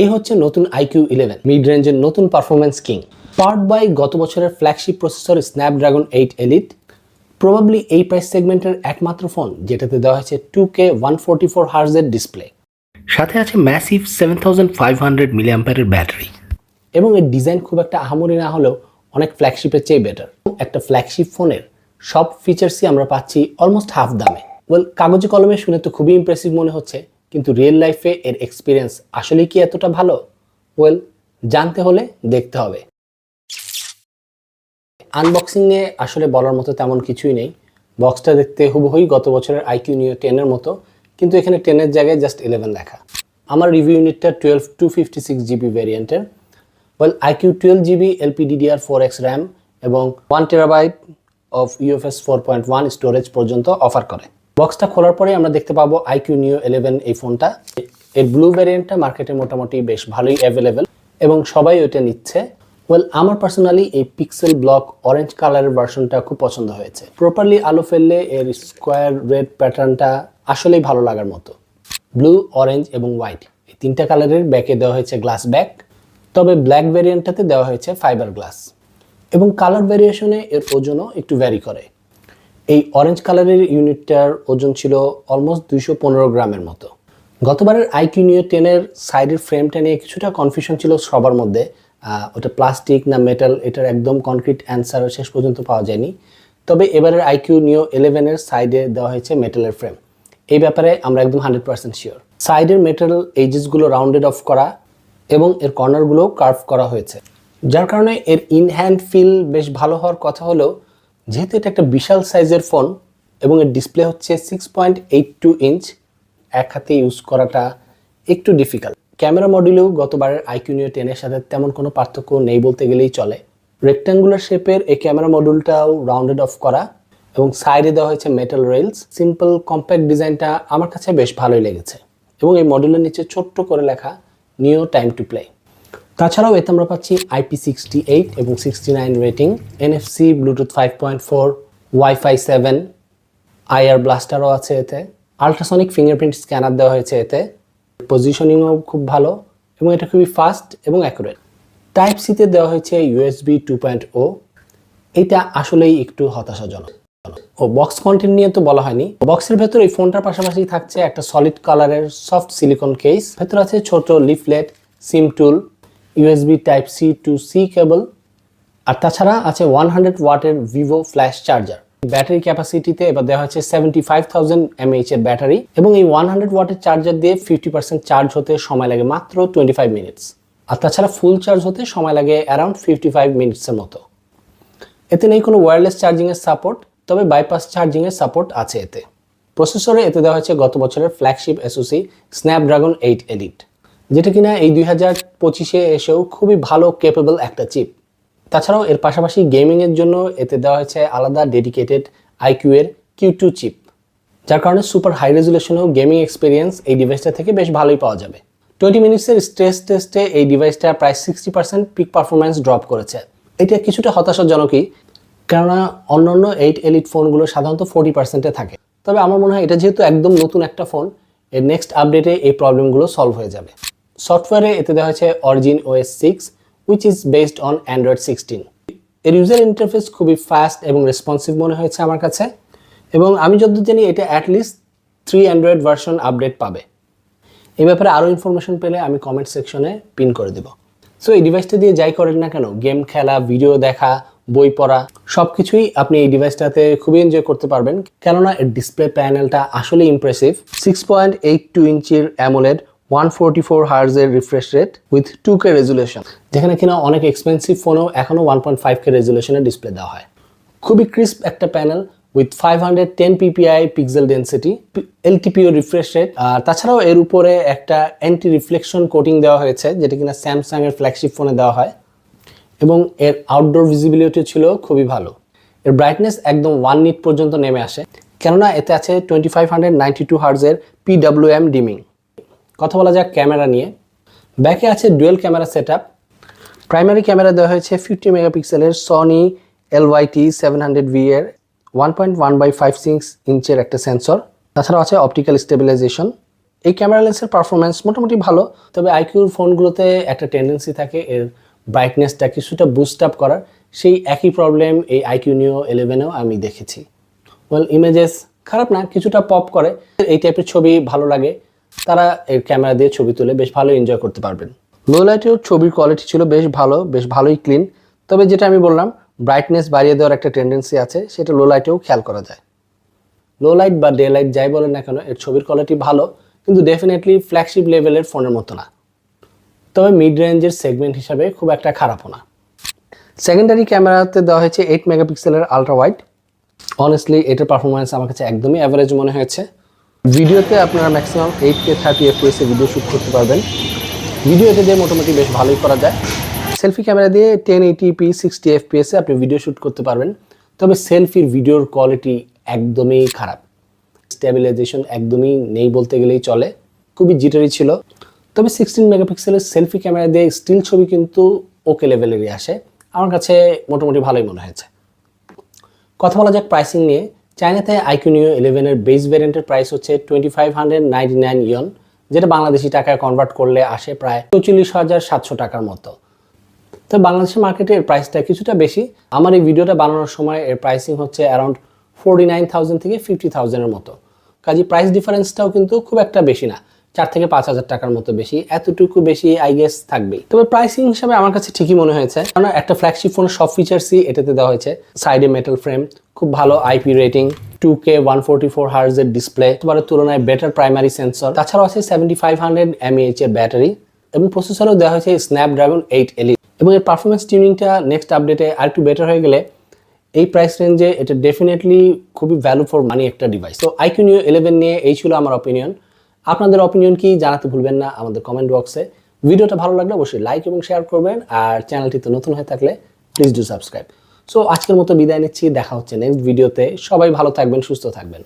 এই হচ্ছে নতুন আইকিউ ইলেভেন মিড রেঞ্জের নতুন পারফরমেন্স কিং পার্ট বাই গত বছরের flagship processor Snapdragon eight elite probably এই প্রাইস সেগমেন্টের একমাত্র ফোন যেটাতে দেওয়া হয়েছে two K one forty four হার্জের display সাথে আছে massive seven thousand five hundred মিলিয়াম্পারের battery এবং এর ডিজাইন খুব একটা আহামরি না হলেও অনেক ফ্ল্যাগশিপের চেয়ে বেটার একটা ফ্ল্যাগশিপ ফোনের সব ফিচার্সই আমরা পাচ্ছি অলমোস্ট হাফ দামে। ওয়েল কাগজে কলমে শুনে তো খুবই ইমপ্রেসিভ মনে হচ্ছে। কিন্তু রিয়েল লাইফে এর এক্সপিরিয়েন্স আসলে কি এতটা ভালো? ওয়েল জানতে হলে দেখতে হবে। আনবক্সিং নিয়ে আসলে বলার মতো তেমন কিছুই নেই। বক্সটা দেখতে হুবহুই গত বছরের আইকিউ নিয়ে টেনের মতো, কিন্তু এখানে টেনের জায়গায় জাস্ট ইলেভেন লেখা। আমার রিভিউ ইউনিটটা twelve two fifty six GB ভ্যারিয়েন্টের well iQOO twelve GB LPDDR four X RAM এবং one terabyte of UFS four point one storage পর্যন্ত অফার করে। বক্সটা খোলার পরে আমরা দেখতে পাবো আইকিউ নিও ইলেভেন এই ফোনটা। এর ব্লু ভ্যারিয়েন্টটা মার্কেটে মোটামুটি বেশ ভালোই অ্যাভেলেবেল এবং সবাই ওইটা নিচ্ছে। ওয়েল আমার পার্সোনালি এই পিক্সেল ব্লক অরেঞ্জ কালারের ভার্সনটা খুব পছন্দ হয়েছে। প্রপারলি আলো ফেললে এর স্কোয়ার রেড প্যাটার্নটা আসলেই ভালো লাগার মতো। ব্লু অরেঞ্জ এবং হোয়াইট এই তিনটা কালারের ব্যাকে দেওয়া হয়েছে গ্লাস ব্যাক তবে ব্ল্যাক ভ্যারিয়েন্টটাতে দেওয়া হয়েছে ফাইবার গ্লাস এবং কালার ভ্যারিয়েশনে এর ওজনও একটু ভ্যারি করে। এই অরেঞ্জ কালারের ইউনিটটার ওজন ছিল অলমোস্ট দুইশো পনেরো গ্রামের মতো। গতবারের আইকিউ নিও টেনের সাইডের ফ্রেমটা নিয়ে কিছুটা কনফিউশন ছিল সবার মধ্যে। ওটা প্লাস্টিক না মেটাল এটার একদম কনক্রিট অ্যান্সার শেষ পর্যন্ত পাওয়া যায়নি। তবে এবারের আইকিউ নিও ইলেভেনের সাইডে দেওয়া হয়েছে মেটালের ফ্রেম এই ব্যাপারে আমরা একদম হান্ড্রেড পার্সেন্ট শিওর সাইডের মেটাল এজেসগুলো রাউন্ডেড অফ করা এবং এর কর্নারগুলো কার্ভ করা হয়েছে। যার কারণে এর ইন হ্যান্ড ফিল বেশ ভালো হওয়ার কথা হলেও যেহেতু এটা একটা বিশাল সাইজের ফোন এবং এর ডিসপ্লে হচ্ছে six point eight two inch এক হাতে ইউজ করাটা একটু ডিফিকাল্ট ক্যামেরা মডিউলেও গতবারের আইকিউনিও টেনের সাথে তেমন কোনো পার্থক্য নেই বলতে গেলেই চলে। রেক্ট্যাঙ্গুলার শেপের এই ক্যামেরা মডিউলটাও রাউন্ডেড অফ করা এবং সাইডে দেওয়া হয়েছে মেটাল রেলস সিম্পল কম্প্যাক্ট ডিজাইনটা আমার কাছে বেশ ভালোই লেগেছে এবং এই মডেলের নিচে ছোট্ট করে লেখা নিও টাইম টু প্লে তাছাড়াও এতে আমরা পাচ্ছি আইপি সিক্সটি এইট এবং sixty nine rating NFC Bluetooth five point four WiFi seven IR ব্লাস্টারও আছে এতে আলট্রাসনিক ফিঙ্গারপ্রিন্ট স্ক্যানার দেওয়া হয়েছে এতে পজিশনিংও খুব ভালো এবং এটা খুবই ফাস্ট এবং অ্যাকুরেট টাইপ সিতে দেওয়া হয়েছে ইউএসবি টু পয়েন্ট ও এটা আসলেই একটু হতাশাজনক। ও বক্স কন্টেন্ট নিয়ে তো বলা হয়নি বক্সের ভেতর এই ফোনটার পাশাপাশি থাকছে একটা সলিড কালারের সফট সিলিকন কেস ভেতর আছে ছোট leaflet sim tool USB type C to C cable আর তাছাড়া আছে ওয়ান হান্ড্রেড ওয়াটের ভিভো ফ্ল্যাশ চার্জার ব্যাটারি ক্যাপাসিটিতে এবার দেওয়া হচ্ছে সেভেন্টি ফাইভ থাউজেন্ড এমএইচ এর ব্যাটারি এবং এই ওয়ান হান্ড্রেড ওয়াটের চার্জার দিয়ে ফিফটি পার্সেন্ট চার্জ হতে সময় লাগে মাত্র টোয়েন্টি ফাইভ মিনিটস আর তাছাড়া ফুল চার্জ হতে সময় লাগে অ্যারাউন্ড ফিফটি ফাইভ মিনিটসের মতো। এতে নেই কোনো ওয়্যারলেস চার্জিংয়ের সাপোর্ট তবে বাইপাস চার্জিংয়ের সাপোর্ট আছে এতে। প্রসেসরে এতে দেওয়া হয়েছে গত বছরের flagship SoC Snapdragon eight elite যেটা কিনা এই দুই হাজার পঁচিশে এসেও খুবই ভালো কেপেবল একটা চিপ তাছাড়াও এর পাশাপাশি গেমিংয়ের জন্য এতে দেওয়া হয়েছে আলাদা ডেডিকেটেড আইকিউ এর কিউ টু চিপ যার কারণে সুপার হাই রেজুলেশনেও গেমিং এক্সপিরিয়েন্স এই ডিভাইসটা থেকে বেশ ভালোই পাওয়া যাবে। টোয়েন্টি মিনিটসের স্ট্রেস টেস্টে এই ডিভাইসটা প্রায় sixty percent peak performance drop করেছে। এটা কিছুটা হতাশাজনকই, কেননা অন্যান্য এইট এলিট ফোনগুলো সাধারণত ফোর্টি পার্সেন্টে থাকে। তবে আমার মনে হয় এটা যেহেতু একদম নতুন একটা ফোন এর নেক্সট আপডেটে এই প্রবলেমগুলো সলভ হয়ে যাবে। সফটওয়্যারে এতে দেওয়া হয়েছে Origin OS six which is based on Android sixteen এর ইউজার ইন্টারফেস খুবই ফাস্ট এবং রেসপন্সিভ মনে হয়েছে আমার কাছে, এবং আমি যতদূর জানি এটা at least three Android version update পাবে। এই ব্যাপারে আরও ইনফরমেশন পেলে আমি কমেন্ট সেকশনে পিন করে দেব। সো এই ডিভাইসটা দিয়ে যাই করেন না কেন গেম খেলা ভিডিও দেখা, বই পড়া সব কিছুই আপনি এই ডিভাইসটাতে খুবই এনজয় করতে পারবেন। কেননা এর ডিসপ্লে প্যানেলটা আসলে impressive six point eight two ইঞ্চির AMOLED one forty four হার্জের refresh rate with two K resolution যেখানে কিনা অনেক এক্সপেন্সিভ ফোনেও এখনও ওয়ান পয়েন্ট ফাইভ কে রেজুলেশনের ডিসপ্লে দেওয়া হয়। খুবই ক্রিস্প একটা panel with five hundred ten PPI pixel density LTPO refresh rate আর তাছাড়াও এর উপরে একটা অ্যান্টি রিফ্লেকশন কোটিং দেওয়া হয়েছে, যেটা কিনা স্যামসাং এর ফ্ল্যাগশিপ ফোনে দেওয়া হয়। এবং এর আউটডোর ভিজিবিলিটি ছিল খুবই ভালো। এর ব্রাইটনেস একদম ওয়ান নিট পর্যন্ত নেমে আসে। কেননা এতে আছে twenty five hundred ninety two হার্জের PWM dimming কথা বলা যাক ক্যামেরা নিয়ে। ব্যাকে আছে dual camera set primary camera দেওয়া হয়েছে ফিফটি মেগাপিক্সেলের Sony LYT seven hundred V এর one point one by five six ইঞ্চের একটা সেন্সর তাছাড়াও আছে অপটিক্যাল স্টেবিলাইজেশন এই ক্যামেরা লেন্সের পারফরমেন্স মোটামুটি ভালো, তবে আইকিউর ফোনগুলোতে একটা টেন্ডেন্সি থাকে, এর ব্রাইটনেসটা কিছুটা বুস্ট আপ করার। সেই একই প্রবলেম এই আইকিউ নিও ইলেভেনেও আমি দেখেছি। ওয়েল ইমেজেস খারাপ না, কিছুটা পপ করে। এই টাইপের ছবি ভালো লাগে। তারা এর ক্যামেরা দিয়ে ছবি তুলে বেশ ভালো এনজয় করতে পারবেন। লো লাইটেও ছবির কোয়ালিটি ছিল বেশ ভালো, বেশ ভালোই ক্লিন তবে যেটা আমি বললাম ব্রাইটনেস বাড়িয়ে দেওয়ার একটা টেন্ডেন্সি আছে, সেটা লো লাইটেও খেয়াল করা যায়। লো লাইট বা ডে লাইট যাই বলেন না কেন, এর ছবির কোয়ালিটি ভালো, কিন্তু ডেফিনেটলি ফ্ল্যাগশিপ লেভেলের ফোনের মতো না। তবে মিড রেঞ্জের সেগমেন্ট হিসাবে খুব একটা খারাপও না। সেকেন্ডারি ক্যামেরাতে দেওয়া হয়েছে এইট মেগাপিক্সেলের আলট্রা ওয়াইড অনেস্টলি এটার পারফরমেন্স আমার কাছে একদমই অ্যাভারেজ মনে হয়েছে। ভিডিওতে আপনারা ম্যাক্সিমাম এইট কে থার্টি এফপিএসে ভিডিও শ্যুট করতে পারবেন। ভিডিওতে দিয়ে মোটামুটি বেশ ভালোই করা যায়। সেলফি ক্যামেরা দিয়ে টেন এইটিপি সিক্সটি এফপিএসে আপনি ভিডিও শ্যুট করতে পারবেন। তবে সেলফির ভিডিওর কোয়ালিটি একদমই খারাপ। স্টেবিলাইজেশন একদমই নেই বলতে গেলেই চলে। খুবই জিটারি ছিল। তবে সিক্সটিন মেগাপিক্সেলের সেলফি ক্যামেরা দিয়ে স্টিল ছবি কিন্তু ওকে লেভেলেরই আসে। আমার কাছে মোটামুটি ভালোই মনে হয়েছে। কথা বলা যাক প্রাইসিং নিয়ে। চায়নাতে আইকিউনিও ইলেভেনের বেস ভ্যারিয়েন্টের প্রাইস হচ্ছে twenty five hundred ninety nine yuan যেটা বাংলাদেশি টাকায় কনভার্ট করলে আসে প্রায় চৌচল্লিশ হাজার সাতশো টাকার মতো। তো বাংলাদেশের মার্কেটে এর প্রাইসটা কিছুটা বেশি। আমার এই ভিডিওটা বানানোর সময় এর প্রাইসিং হচ্ছে অ্যারাউন্ড ফোরটি নাইন থাউজেন্ড থেকে ফিফটি থাউজেন্ডের মতো। কাজে প্রাইস ডিফারেন্সটাও কিন্তু খুব একটা বেশি না। চার থেকে পাঁচ হাজার টাকার মতো বেশি, এতটুকু বেশি আই গেস থাকবেই। তবে প্রাইসিং হিসাবে আমার কাছে ঠিকই মনে হয়েছে। কারণ একটা ফ্ল্যাগশিপ ফোনের সব ফিচার্সই এটাতে দেওয়া হয়েছে। সাইডে মেটাল ফ্রেম খুব ভালো IP rating two K one forty four হার্জের display তোমার তুলনায় বেটার প্রাইমারি সেন্সর তাছাড়াও আছে সেভেন্টি ফাইভ হান্ড্রেড এমএএইচ এর ব্যাটারি এবং প্রসেসরও দেওয়া হয়েছে স্ন্যাপড্রাগন এইট এলই এবং এর পারফরমেন্স টিউনিংটা নেক্সট আপডেটে আরেকটু বেটার হয়ে গেলে এই প্রাইস রেঞ্জে এটা ডেফিনেটলি খুবই ভ্যালু ফর মানি একটা ডিভাইস তো আইকিউ নিউ ইলেভেন নিয়ে এই ছিল আমার অপিনিয়ন আপনাদের অপিনিয়ন কি জানাতে ভুলবেন না আমাদের কমেন্ট বক্সে ভিডিওটা ভালো লাগলে অবশ্যই লাইক এবং শেয়ার করবেন আর চ্যানেলটিতে নতুন হয়ে থাকলে প্লিজ ডু সাবস্ক্রাইব সো আজকের মতো বিদায় নিচ্ছি, দেখা হচ্ছে নেক্সট ভিডিওতে সবাই ভালো থাকবেন, সুস্থ থাকবেন।